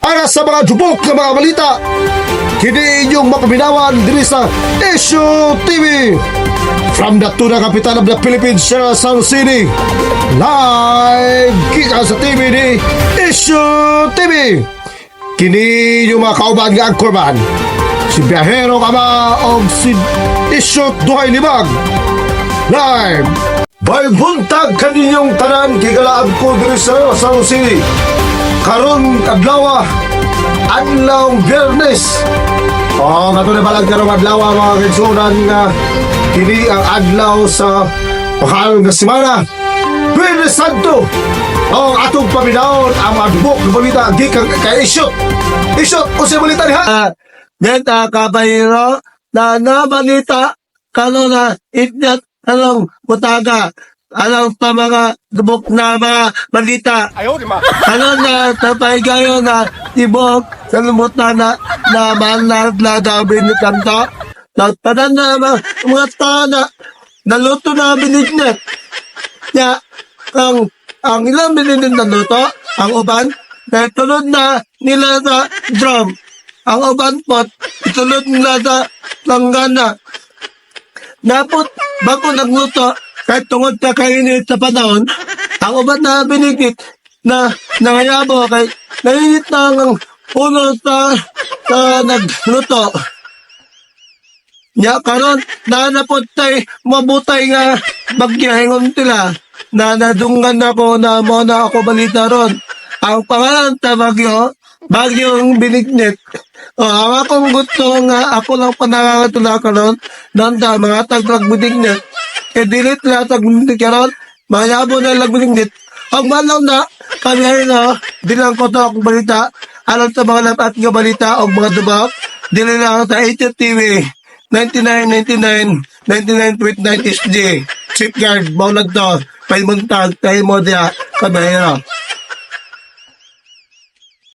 para sa mga jubok ng mga balita. Kini inyong mapaminawan diri sa Issue TV. From the tuna capital of the Philippines, San City. Live kita sa TV ni Issue TV. Kini yung mga kauban nga angkorman. Si Biyahero Kama o si Issue Duhay Libag. Live! Bay buntag kaninyong tanan kigalaab ko diri sa San City. Karon adlaw adlaw Biyernes. Oh, nga na balag karong adlaw mga kaigsunan nga kini ang adlaw sa pakal nga semana. Biyernes Santo. Oh, atong paminahon ang adbok ng balita gikan kay Isyot. Isyot, siya balita ni ha? Ah, Neta kabayro na nabalita kano na ityat anong butaga anong pa mga dubok na mga balita. Ano na tapay kayo na tibok sa lumutan na na manlag na dabi ni kanta. Nagpadan na mga, mga tao na naluto na binignet ya ang ang ilang binignet na luto ang uban na tulad na nila sa drum. Ang uban pot itulod nila sa langgana Napot, bago nagluto, kahit tungod ka kainit sa panahon, ang ubat na binigit na nangayabo kay nainit na ang ulo sa, sa nagluto. Nya karon na napot tay mabutay nga bagyahingon tila na nadunggan ako na mo na ako balita ron. Ang pangalan ta bagyo, bagyong binignit. O, ang akong gusto nga ako lang panangatula karon nanda mga taglag binignit. E dilit na tagbignit karon, mayabo na lang binignit. Ang malaw na, kami ay na, dilang ko to akong balita, alam sa mga lapat nga balita o mga dubak, dili lang sa 80 TV, 9999, 99.9 SG, Shipyard, Baulag to, Paimuntag, Tayo mo diya, Kabahira.